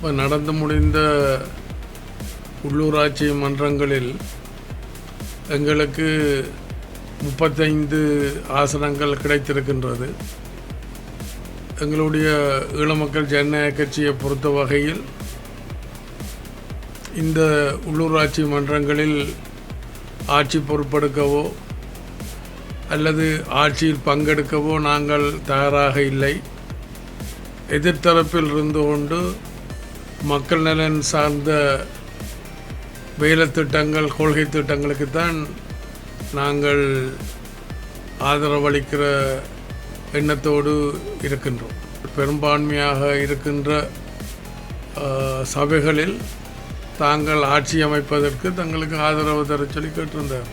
இப்போ நடந்து முடிந்த உள்ளூராட்சி மன்றங்களில் எங்களுக்கு முப்பத்தைந்து ஆசனங்கள் கிடைத்திருக்கின்றது. எங்களுடைய ஈழமக்கள் ஜனநாயக கட்சியை பொறுத்த வகையில் இந்த உள்ளூராட்சி மன்றங்களில் ஆட்சி பொறுப்பெடுக்கவோ அல்லது ஆட்சியில் பங்கெடுக்கவோ நாங்கள் தயாராக இல்லை. எதிர்த்தரப்பில் இருந்து கொண்டு மக்கள் நலன் சார்ந்த வேலை திட்டங்கள் கொள்கை திட்டங்களுக்குத்தான் நாங்கள் ஆதரவளிக்கிற எண்ணத்தோடு இருக்கின்றோம். பெரும்பான்மையாக இருக்கின்ற சபைகளில் தாங்கள் ஆட்சி அமைப்பதற்கு தங்களுக்கு ஆதரவு தர சொல்லி கேட்டிருந்தார்.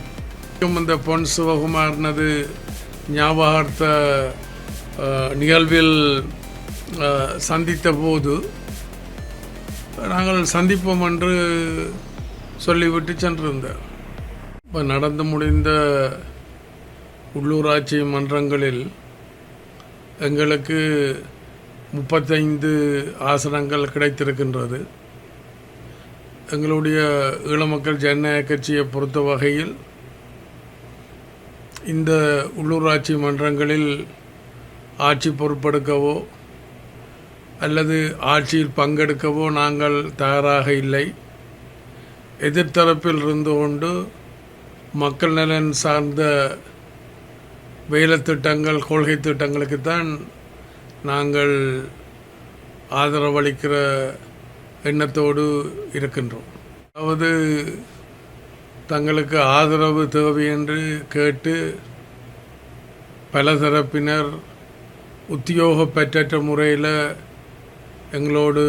இந்த பொன் சிவகுமார்னது ஞாபகார்த்த நிகழ்வில் சந்தித்த போது நாங்கள் சந்திப்போம் என்று சொல்லிவிட்டு சென்றிருந்தார் இப்போ நடந்து முடிந்த உள்ளூராட்சி மன்றங்களில் எங்களுக்கு முப்பத்தைந்து ஆசனங்கள் கிடைத்திருக்கின்றது. எங்களுடைய ஈழமக்கள் ஜனநாயக கட்சியை பொறுத்த வகையில் இந்த உள்ளூராட்சி மன்றங்களில் ஆட்சி பொறுப்பெடுக்கவோ அல்லது ஆட்சியில் பங்கெடுக்கவோ நாங்கள் தயாராக இல்லை. எதிர்த்தரப்பில் இருந்து கொண்டு மக்கள் நலன் சார்ந்த வேலை திட்டங்கள் கொள்கை திட்டங்களுக்குத்தான் நாங்கள் ஆதரவளிக்கிற எண்ணத்தோடு இருக்கின்றோம். அதாவது தங்களுக்கு ஆதரவு தேவை என்று கேட்டு பல தரப்பினர் உத்தியோக பெற்றற்ற முறையில் எங்களோடு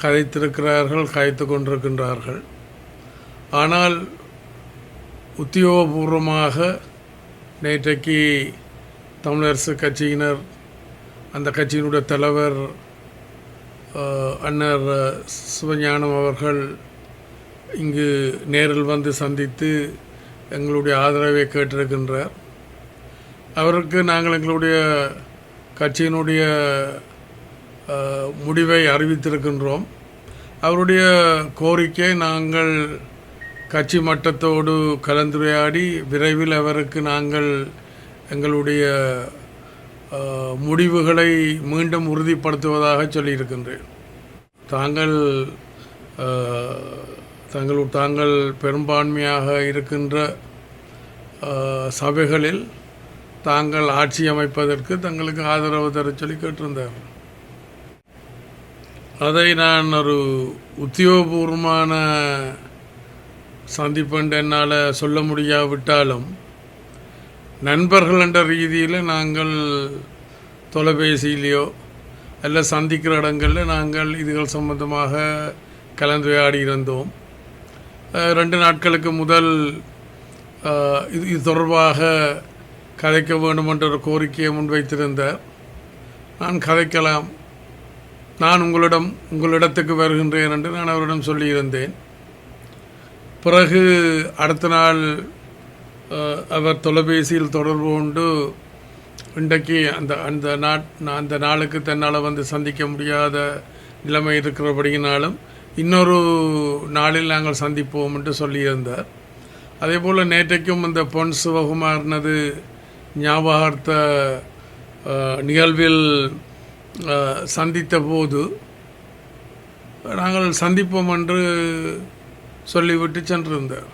கதைத்திருக்கிறார்கள் கதைத்து கொண்டிருக்கின்றார்கள். ஆனால் உத்தியோகபூர்வமாக நேற்றைக்கு தமிழரசு கட்சியினர் அந்த கட்சியினுடைய தலைவர் அன்னர் சிவஞானம் அவர்கள் இங்கு நேரில் வந்து சந்தித்து எங்களுடைய ஆதரவை கேட்டிருக்கின்றார். அவருக்கு நாங்கள் எங்களுடைய கட்சியினுடைய முடிவை அறிவித்திருக்கின்றோம். அவருடைய கோரிக்கை நாங்கள் கட்சி மட்டத்தோடு கலந்துரையாடி விரைவில் அவருக்கு நாங்கள் எங்களுடைய முடிவுகளை மீண்டும் உறுதிப்படுத்துவதாக சொல்லியிருக்கின்றேன். தாங்கள் தங்கள் தாங்கள் பெரும்பான்மையாக இருக்கின்ற சபைகளில் தாங்கள் ஆட்சி அமைப்பதற்கு தங்களுக்கு ஆதரவு தர சொல்லி கேட்டிருந்தார் அதை நான் ஒரு உத்தியோகபூர்வமான சந்திப்புண்டு என்னால் சொல்ல முடியாவிட்டாலும் நண்பர்கள் என்ற ரீதியில் நாங்கள் தொலைபேசியிலையோ அல்ல சந்திக்கிற இடங்களில் நாங்கள் இதுகள் சம்பந்தமாக கலந்துரையாடி இருந்தோம். ரெண்டு நாட்களுக்கு முதல் இது இது தொடர்பாக கதைக்க வேண்டும் என்ற ஒரு கோரிக்கையை முன்வைத்திருந்த நான் கதைக்கலாம். நான் உங்களிடம் உங்களிடத்துக்கு வருகின்றேன் என்று நான் அவரிடம் சொல்லியிருந்தேன். பிறகு அடுத்த நாள் அவர் தொலைபேசியில் தொடர்பு கொண்டு இன்றைக்கு அந்த அந்த நாட் அந்த நாளுக்கு தன்னால் வந்து சந்திக்க முடியாத நிலைமை இருக்கிறபடியினாலும் இன்னொரு நாளில் நாங்கள் சந்திப்போம் என்று சொல்லியிருந்தார். அதே போல் நேற்றைக்கும் இந்த பொன் சிவகுமார்னது ஞாபகார்த்த நிகழ்வில் சந்தித்த போது நாங்கள் சந்திப்போம் என்று சொல்லிவிட்டு சென்றிருந்தார்.